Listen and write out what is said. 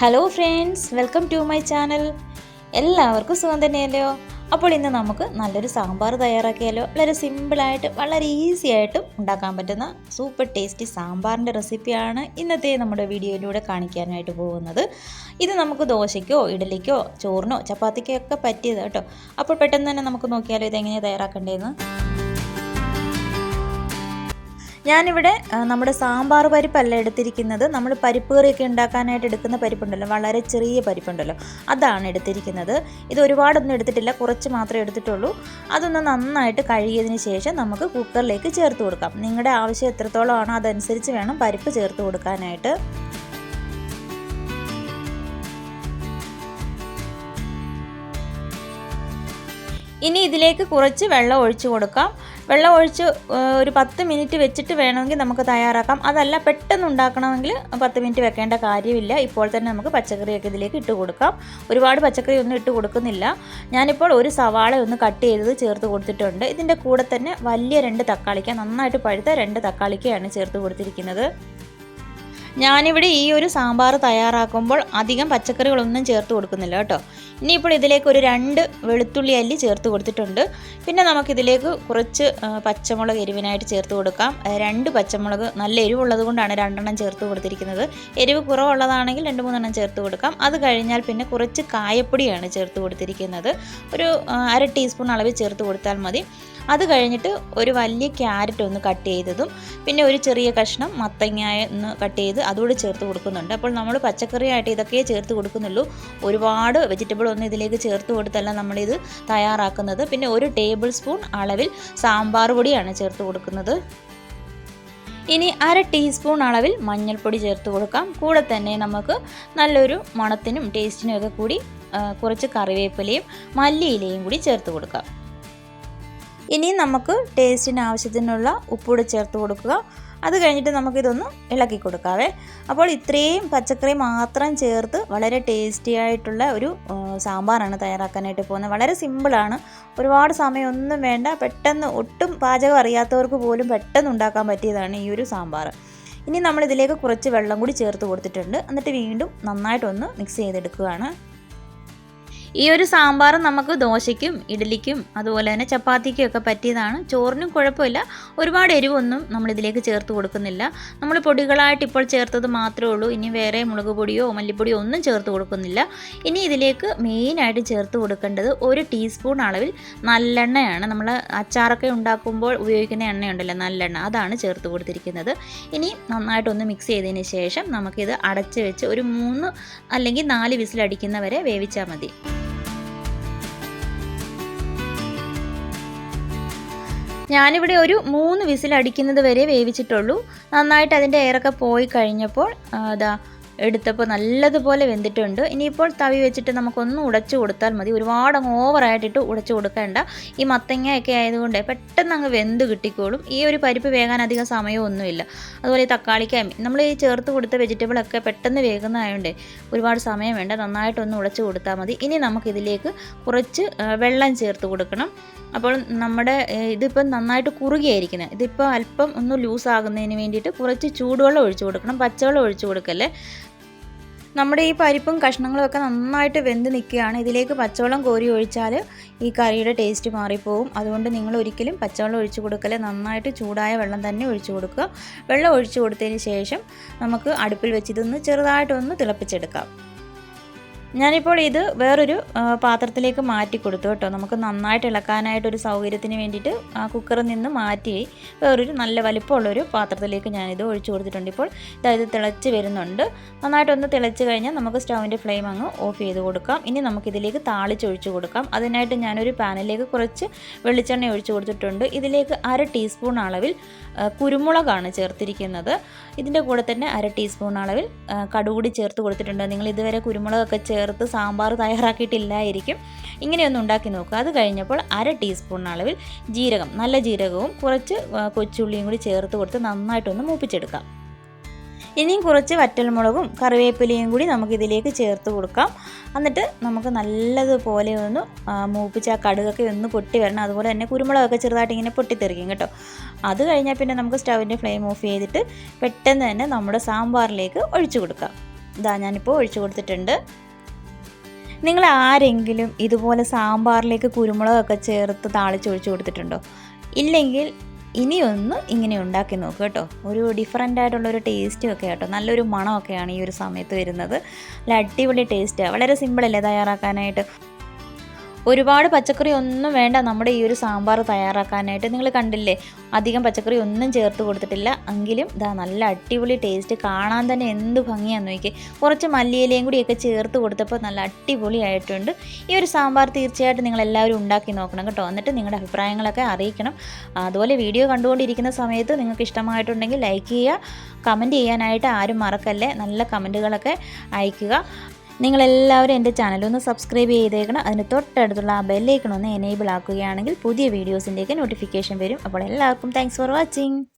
Hello friends welcome to my channel എല്ലാവർക്കും സുഖം തന്നെയല്ലോ അപ്പോൾ ഇന്ന് നമുക്ക് നല്ലൊരു സാമ്പാർ തയ്യാറാക്കിയാലോ? വളരെ സിമ്പിളായിട്ട് വളരെ ഈസി ആയിട്ടും ഉണ്ടാക്കാൻ പറ്റുന്ന സൂപ്പർ ടേസ്റ്റി സാമ്പാറിന്റെ റെസിപ്പിയാണ് ഇന്നത്തെ നമ്മുടെ വീഡിയോയിലൂടെ കാണിക്കാനായിട്ട് പോകുന്നത്. ഇത് നമുക്ക് ദോശയ്ക്കോ ഇഡലിക്കോ ചോറിനോ ചപ്പാത്തിക്കോ ഒക്കെ പറ്റിയത് കേട്ടോ. അപ്പോൾ പെട്ടെന്ന് തന്നെ നമുക്ക് നോക്കിയാലോ ഇതെങ്ങനെയാണ് തയ്യാറാക്കേണ്ടതെന്ന്? ഞാനിവിടെ നമ്മുടെ സാമ്പാർ പരിപ്പല്ല എടുത്തിരിക്കുന്നത്. നമ്മൾ പരിപ്പ് കറിയൊക്കെ ഉണ്ടാക്കാനായിട്ട് എടുക്കുന്ന പരിപ്പുണ്ടല്ലോ. വളരെ ചെറിയ പരിപ്പുണ്ടല്ലോ. അതാണ് എടുത്തിരിക്കുന്നത്. ഇത് ഒരുപാടൊന്നും എടുത്തിട്ടില്ല. കുറച്ച് മാത്രമേ എടുത്തിട്ടുള്ളൂ. അതൊന്ന് നന്നായിട്ട് കഴുകിയതിന് ശേഷം നമുക്ക് കുക്കറിലേക്ക് ചേർത്ത് കൊടുക്കാം. നിങ്ങളുടെ ആവശ്യം എത്രത്തോളം ആണോ അതനുസരിച്ച് വേണം പരിപ്പ് ചേർത്ത് കൊടുക്കാനായിട്ട്. ഇനി ഇതിലേക്ക് കുറച്ച് വെള്ളം ഒഴിച്ചു കൊടുക്കാം. വെള്ളം ഒഴിച്ച് ഒരു പത്ത് മിനിറ്റ് വെച്ചിട്ട് വേണമെങ്കിൽ നമുക്ക് തയ്യാറാക്കാം. അതല്ല പെട്ടെന്ന് ഉണ്ടാക്കണമെങ്കിൽ പത്ത് മിനിറ്റ് വെക്കേണ്ട കാര്യമില്ല. ഇപ്പോൾ തന്നെ നമുക്ക് പച്ചക്കറിയൊക്കെ ഇതിലേക്ക് ഇട്ട് കൊടുക്കാം. ഒരുപാട് പച്ചക്കറി ഒന്നും ഇട്ട് കൊടുക്കുന്നില്ല. ഞാനിപ്പോൾ ഒരു സവാള ഒന്ന് കട്ട് ചെയ്തത് ചേർത്ത് കൊടുത്തിട്ടുണ്ട്. ഇതിന്റെ കൂടെ തന്നെ വലിയ രണ്ട് തക്കാളിക്ക നന്നായിട്ട് പഴുത്ത രണ്ട് തക്കാളിക്കയാണ് ചേർത്ത് കൊടുത്തിരിക്കുന്നത്. ഞാനിവിടെ ഈ ഒരു സാമ്പാർ തയ്യാറാക്കുമ്പോൾ അധികം പച്ചക്കറികളൊന്നും ചേർത്ത് കൊടുക്കുന്നില്ല കേട്ടോ. ഇനിയിപ്പോൾ ഇതിലേക്ക് ഒരു രണ്ട് വെളുത്തുള്ളി അല്ലി ചേർത്ത് കൊടുത്തിട്ടുണ്ട്. പിന്നെ നമുക്കിതിലേക്ക് കുറച്ച് പച്ചമുളക് എരിവിനായിട്ട് ചേർത്ത് കൊടുക്കാം. രണ്ട് പച്ചമുളക് നല്ല എരിവുള്ളത് കൊണ്ടാണ് രണ്ടെണ്ണം ചേർത്ത് കൊടുത്തിരിക്കുന്നത്. എരിവ് കുറവുള്ളതാണെങ്കിൽ രണ്ട് മൂന്നെണ്ണം ചേർത്ത് കൊടുക്കാം. അത് കഴിഞ്ഞാൽ പിന്നെ കുറച്ച് കായപ്പൊടിയാണ് ചേർത്ത് കൊടുത്തിരിക്കുന്നത്. ഒരു അര ടീസ്പൂൺ അളവിൽ ചേർത്ത് കൊടുത്താൽ മതി. അത് കഴിഞ്ഞിട്ട് ഒരു വലിയ ക്യാരറ്റ് ഒന്ന് കട്ട് ചെയ്തതും പിന്നെ ഒരു ചെറിയ കഷ്ണം മത്തങ്ങ ഒന്ന് കട്ട് ചെയ്ത് അതുകൂടെ ചേർത്ത് കൊടുക്കുന്നുണ്ട്. അപ്പോൾ നമ്മൾ പച്ചക്കറിയായിട്ട് ഇതൊക്കെ ചേർത്ത് കൊടുക്കുന്നുള്ളൂ. ഒരുപാട് വെജിറ്റബിൾ ഒന്നും ഇതിലേക്ക് ചേർത്ത് കൊടുത്തല്ല നമ്മളിത് തയ്യാറാക്കുന്നത്. പിന്നെ ഒരു ടേബിൾ സ്പൂൺ അളവിൽ സാമ്പാർ പൊടിയാണ് ചേർത്ത് കൊടുക്കുന്നത്. ഇനി അര ടീസ്പൂൺ അളവിൽ മഞ്ഞൾപ്പൊടി ചേർത്ത് കൊടുക്കാം. കൂടെ തന്നെ നമുക്ക് നല്ലൊരു മണത്തിനും ടേസ്റ്റിനും ഒക്കെ കൂടി കുറച്ച് കറിവേപ്പിലയും മല്ലിയിലയും കൂടി ചേർത്ത് കൊടുക്കാം. ഇനി നമുക്ക് ടേസ്റ്റിന് ആവശ്യത്തിനുള്ള ഉപ്പൂടെ ചേർത്ത് കൊടുക്കുക. അത് കഴിഞ്ഞിട്ട് നമുക്കിതൊന്ന് ഇളക്കി കൊടുക്കാവേ. അപ്പോൾ ഇത്രയും പച്ചക്കറി മാത്രം ചേർത്ത് വളരെ ടേസ്റ്റി ആയിട്ടുള്ള ഒരു സാമ്പാറാണ് തയ്യാറാക്കാനായിട്ട് പോകുന്നത്. വളരെ സിമ്പിളാണ് ഒരുപാട് സമയമൊന്നും വേണ്ട. പെട്ടെന്ന് ഒട്ടും പാചകം അറിയാത്തവർക്ക് പോലും പെട്ടെന്ന് ഉണ്ടാക്കാൻ പറ്റിയതാണ് ഈ ഒരു സാമ്പാർ. ഇനി നമ്മളിതിലേക്ക് കുറച്ച് വെള്ളം കൂടി ചേർത്ത് കൊടുത്തിട്ടുണ്ട്. എന്നിട്ട് വീണ്ടും നന്നായിട്ടൊന്ന് മിക്സ് ചെയ്തെടുക്കുകയാണ്. ഈ ഒരു സാമ്പാർ നമുക്ക് ദോശയ്ക്കും ഇഡലിക്കും അതുപോലെ തന്നെ ചപ്പാത്തിക്കും ഒക്കെ പറ്റിയതാണ്. ചോറിനും കുഴപ്പമില്ല. ഒരുപാട് എരിവൊന്നും നമ്മൾ ഇതിലേക്ക് ചേർത്ത് കൊടുക്കുന്നില്ല. നമ്മൾ പൊടികളായിട്ട് ഇപ്പോൾ ചേർത്തത് മാത്രമേ ഉള്ളൂ. ഇനി വേറെ മുളക് പൊടിയോ മല്ലിപ്പൊടിയോ ഒന്നും ചേർത്ത് കൊടുക്കുന്നില്ല. ഇനി ഇതിലേക്ക് മെയിനായിട്ട് ചേർത്ത് കൊടുക്കേണ്ടത് ഒരു ടീസ്പൂൺ അളവിൽ നല്ലെണ്ണയാണ്. നമ്മൾ അച്ചാറൊക്കെ ഉണ്ടാക്കുമ്പോൾ ഉപയോഗിക്കുന്ന എണ്ണയുണ്ടല്ലോ നല്ലെണ്ണ. അതാണ് ചേർത്ത് കൊടുത്തിരിക്കുന്നത്. ഇനി നന്നായിട്ടൊന്ന് മിക്സ് ചെയ്തതിന് ശേഷം നമുക്കിത് അടച്ച് വെച്ച് ഒരു മൂന്ന് അല്ലെങ്കിൽ നാല് വിസിലടിക്കുന്നവരെ വേവിച്ചാൽ മതി. ഞാനിവിടെ ഒരു മൂന്ന് വിസിൽ അടിക്കുന്നത് വരെ വേവിച്ചിട്ടുള്ളൂ. നന്നായിട്ട് അതിന്റെ എയറൊക്കെ പോയി കഴിഞ്ഞപ്പോൾ അതാ എടുത്തപ്പോൾ നല്ലതുപോലെ വെന്തിട്ടുണ്ട്. ഇനിയിപ്പോൾ തവി വെച്ചിട്ട് നമുക്കൊന്ന് ഉടച്ചു കൊടുത്താൽ മതി. ഒരുപാട് അങ്ങ് ഓവറായിട്ടിട്ട് ഉടച്ചു കൊടുക്കേണ്ട. ഈ മത്തങ്ങയൊക്കെ ആയതുകൊണ്ട് പെട്ടെന്ന് അങ്ങ് വെന്ത് കിട്ടിക്കോളും. ഈ ഒരു പരിപ്പ് വേകാൻ അധികം സമയമൊന്നുമില്ല. അതുപോലെ ഈ തക്കാളിക്കായും നമ്മൾ ഈ ചേർത്ത് കൊടുത്ത വെജിറ്റബിളൊക്കെ പെട്ടെന്ന് വേകുന്നതായതുകൊണ്ട് ഒരുപാട് സമയം വേണ്ട. നന്നായിട്ടൊന്ന് ഉടച്ചു കൊടുത്താൽ മതി. ഇനി നമുക്കിതിലേക്ക് കുറച്ച് വെള്ളം ചേർത്ത് കൊടുക്കണം. അപ്പോൾ നമ്മുടെ ഇതിപ്പം നന്നായിട്ട് കുറുകിയായിരിക്കുന്നത് ഇതിപ്പോൾ അല്പം ഒന്ന് ലൂസ് ആകുന്നതിന് വേണ്ടിയിട്ട് കുറച്ച് ചൂടുവെള്ളം ഒഴിച്ചു കൊടുക്കണം. പച്ചവെള്ളം ഒഴിച്ചു കൊടുക്കല്ലേ? നമ്മുടെ ഈ പരിപ്പും കഷ്ണങ്ങളും ഒക്കെ നന്നായിട്ട് വെന്ത് നിൽക്കുകയാണ്. ഇതിലേക്ക് പച്ചവെള്ളം കോരി ഒഴിച്ചാൽ ഈ കറിയുടെ ടേസ്റ്റ് മാറിപ്പോവും. അതുകൊണ്ട് നിങ്ങൾ ഒരിക്കലും പച്ചവെള്ളം ഒഴിച്ചു കൊടുക്കൽ നന്നായിട്ട് ചൂടായ വെള്ളം തന്നെ ഒഴിച്ചു കൊടുക്കുക. വെള്ളം ഒഴിച്ചു കൊടുത്തതിന് ശേഷം നമുക്ക് അടുപ്പിൽ വെച്ച് ഇതൊന്ന് ചെറുതായിട്ടൊന്ന് തിളപ്പിച്ചെടുക്കാം. ഞാനിപ്പോൾ ഇത് വേറൊരു പാത്രത്തിലേക്ക് മാറ്റി കൊടുത്തു കേട്ടോ. നമുക്ക് നന്നായിട്ട് ഇളക്കാനായിട്ടൊരു സൗകര്യത്തിന് വേണ്ടിയിട്ട് ആ കുക്കറിൽ നിന്ന് മാറ്റി വേറൊരു നല്ല വലിപ്പമുള്ളൊരു പാത്രത്തിലേക്ക് ഞാനിത് ഒഴിച്ചു കൊടുത്തിട്ടുണ്ട്. ഇപ്പോൾ ഇതായത് തിളച്ച് വരുന്നുണ്ട്. നന്നായിട്ടൊന്ന് തിളച്ച് കഴിഞ്ഞാൽ നമുക്ക് സ്റ്റൗവിന്റെ ഫ്ലെയിം അങ്ങ് ഓഫ് ചെയ്ത് കൊടുക്കാം. ഇനി നമുക്കിതിലേക്ക് താളിച്ചൊഴിച്ച് കൊടുക്കാം. അതിനായിട്ട് ഞാനൊരു പാനിലേക്ക് കുറച്ച് വെളിച്ചെണ്ണ ഒഴിച്ചു കൊടുത്തിട്ടുണ്ട്. ഇതിലേക്ക് അര ടീസ്പൂൺ അളവിൽ കുരുമുളകാണ് ചേർത്തിരിക്കുന്നത്. ഇതിന്റെ കൂടെ തന്നെ അര ടീസ്പൂൺ അളവിൽ കടുകൂടി ചേർത്ത് കൊടുത്തിട്ടുണ്ട്. നിങ്ങൾ ഇതുവരെ കുരുമുളകൊക്കെ ചേർത്ത് സാമ്പാർ തയ്യാറാക്കിയിട്ടില്ലായിരിക്കും. ഇങ്ങനെയൊന്ന് ഉണ്ടാക്കി നോക്കുക. അത് കഴിഞ്ഞപ്പോൾ അര ടീസ്പൂൺ അളവിൽ ജീരകം നല്ല ജീരകവും കുറച്ച് കൊച്ചുള്ളിയും കൂടി ചേർത്ത് കൊടുത്ത് നന്നായിട്ടൊന്ന് മൂപ്പിച്ചെടുക്കാം. ഇനിയും കുറച്ച് വറ്റൽമുളകും കറിവേപ്പിലയും കൂടി നമുക്കിതിലേക്ക് ചേർത്ത് കൊടുക്കാം. എന്നിട്ട് നമുക്ക് നല്ലതുപോലെ ഒന്ന് മൂപ്പിച്ച് ആ കടുകൊക്കെ ഒന്ന് പൊട്ടി വരണം. അതുപോലെ തന്നെ കുരുമുളകൊക്കെ ചെറുതായിട്ട് ഇങ്ങനെ പൊട്ടിത്തെറിക്കും കേട്ടോ. അത് കഴിഞ്ഞാൽ പിന്നെ നമുക്ക് സ്റ്റൗവിന്റെ ഫ്ലെയിം ഓഫ് ചെയ്തിട്ട് പെട്ടെന്ന് തന്നെ നമ്മുടെ സാമ്പാറിലേക്ക് ഒഴിച്ചു കൊടുക്കാം. ഇതാ ഞാനിപ്പോൾ ഒഴിച്ചു കൊടുത്തിട്ടുണ്ട്. നിങ്ങൾ ആരെങ്കിലും ഇതുപോലെ സാമ്പാറിലേക്ക് കുരുമുളകൊക്കെ ചേർത്ത് താളിച്ചൊഴിച്ച് കൊടുത്തിട്ടുണ്ടോ? ഇല്ലെങ്കിൽ ഇനിയൊന്ന് ഇങ്ങനെ ഉണ്ടാക്കി നോക്കുക കേട്ടോ. ഒരു ഡിഫറെന്റ് ആയിട്ടുള്ള ഒരു ടേസ്റ്റും ഒക്കെ കേട്ടോ. നല്ലൊരു മണമൊക്കെയാണ് ഈ ഒരു സമയത്ത് വരുന്നത്. നല്ല അടിപൊളി ടേസ്റ്റാണ് വളരെ സിമ്പിളല്ലേ തയ്യാറാക്കാനായിട്ട്. ഒരുപാട് പച്ചക്കറി ഒന്നും വേണ്ട. നമ്മുടെ ഈ ഒരു സാമ്പാർ തയ്യാറാക്കാനായിട്ട് നിങ്ങൾ കണ്ടില്ലേ? അധികം പച്ചക്കറി ഒന്നും ചേർത്ത് കൊടുത്തിട്ടില്ല. എങ്കിലും ഇതാ നല്ല അടിപൊളി ടേസ്റ്റ് കാണാൻ തന്നെ എന്ത് ഭംഗിയാന്ന് നോക്കി കുറച്ച് മല്ലിയിലയും കൂടിയൊക്കെ ചേർത്ത് കൊടുത്തപ്പോൾ നല്ല അടിപൊളിയായിട്ടുണ്ട്. ഈ ഒരു സാമ്പാർ തീർച്ചയായിട്ടും നിങ്ങൾ എല്ലാവരും ഉണ്ടാക്കി നോക്കണം കേട്ടോ. എന്നിട്ട് നിങ്ങളുടെ അഭിപ്രായങ്ങളൊക്കെ അറിയിക്കണം. അതുപോലെ വീഡിയോ കണ്ടുകൊണ്ടിരിക്കുന്ന സമയത്ത് നിങ്ങൾക്ക് ഇഷ്ടമായിട്ടുണ്ടെങ്കിൽ ലൈക്ക് ചെയ്യുക. കമന്റ് ചെയ്യാനായിട്ട് ആരും മറക്കല്ലേ. നല്ല കമന്റുകളൊക്കെ അയയ്ക്കുക നിങ്ങളെല്ലാവരും എന്റെ ചാനലൊന്ന് സബ്സ്ക്രൈബ് ചെയ്തേക്കണം. അതിന് തൊട്ടടുത്തുള്ള ആ ബെല്ലേക്കണൊന്ന് എനേബിൾ ആക്കുകയാണെങ്കിൽ പുതിയ വീഡിയോസിന്റെയൊക്കെ നോട്ടിഫിക്കേഷൻ വരും. അപ്പോൾ എല്ലാവർക്കും താങ്ക്സ് ഫോർ വാച്ചിങ്